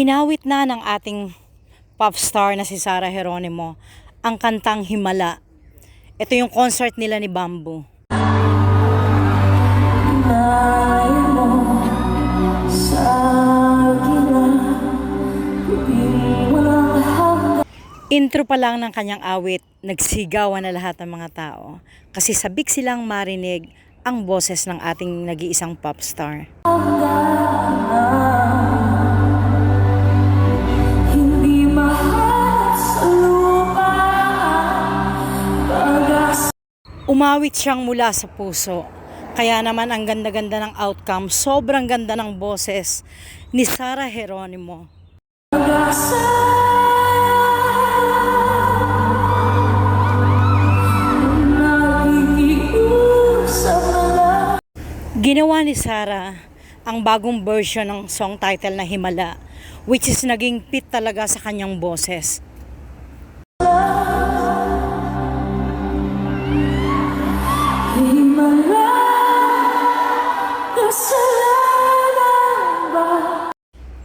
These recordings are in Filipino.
Inawit na ng ating pop star na si Sarah Geronimo ang kantang Himala. Ito yung concert nila ni Bamboo. Intro pa lang ng kanyang awit, nagsigawan na lahat ng mga tao kasi sabik silang marinig ang boses ng ating nag-iisang pop star. Hindi Umawit siyang mula sa puso. Kaya naman ang ganda-ganda ng outcome, sobrang ganda ng boses ni na lang Ginawa ni Sarah ang bagong version ng song title na Himala, which is naging fit talaga sa kanyang boses.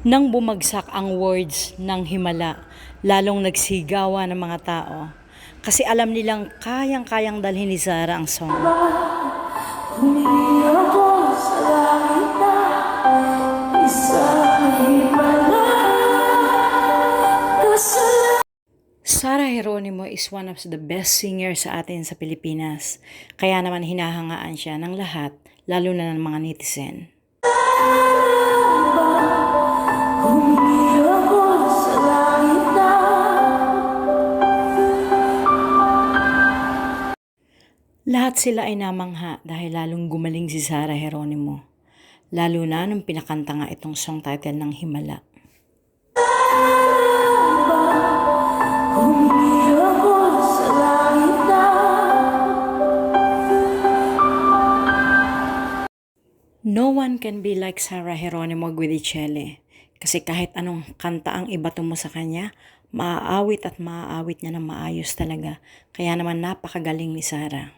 Nang bumagsak ang words ng Himala, lalong nagsigawa ng mga tao. Kasi alam nilang kayang-kayang dalhin ni Sarah ang song. Humingi Sarah Geronimo is one of the best singers sa atin sa Pilipinas. Kaya naman hinahangaan siya ng lahat, lalo na ng mga netizen. Lahat sila ay namangha dahil lalong gumaling si Sarah Geronimo. Lalo na nung pinakanta nga itong song title ng Himala. No one can be like Sarah Geronimo Guidicelli. Kasi kahit anong kanta ang ibato mo sa kanya, maaawit at maaawit niya ng maayos talaga. Kaya naman napakagaling ni Sarah.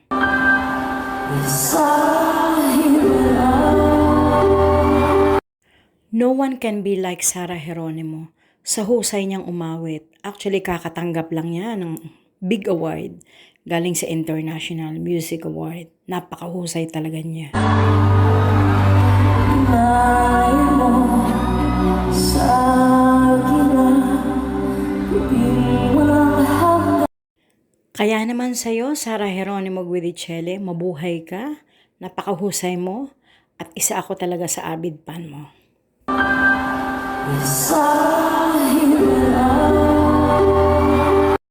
No one can be like Sarah Geronimo. Sa husay niyang umawit, actually kakatanggap lang niya ng big award galing sa International Music Award. Napakahusay talaga niya. Kaya naman sa'yo, Sarah Geronimo Guidicelli, mabuhay ka, napakahusay mo, at isa ako talaga sa avid fan mo. sa himala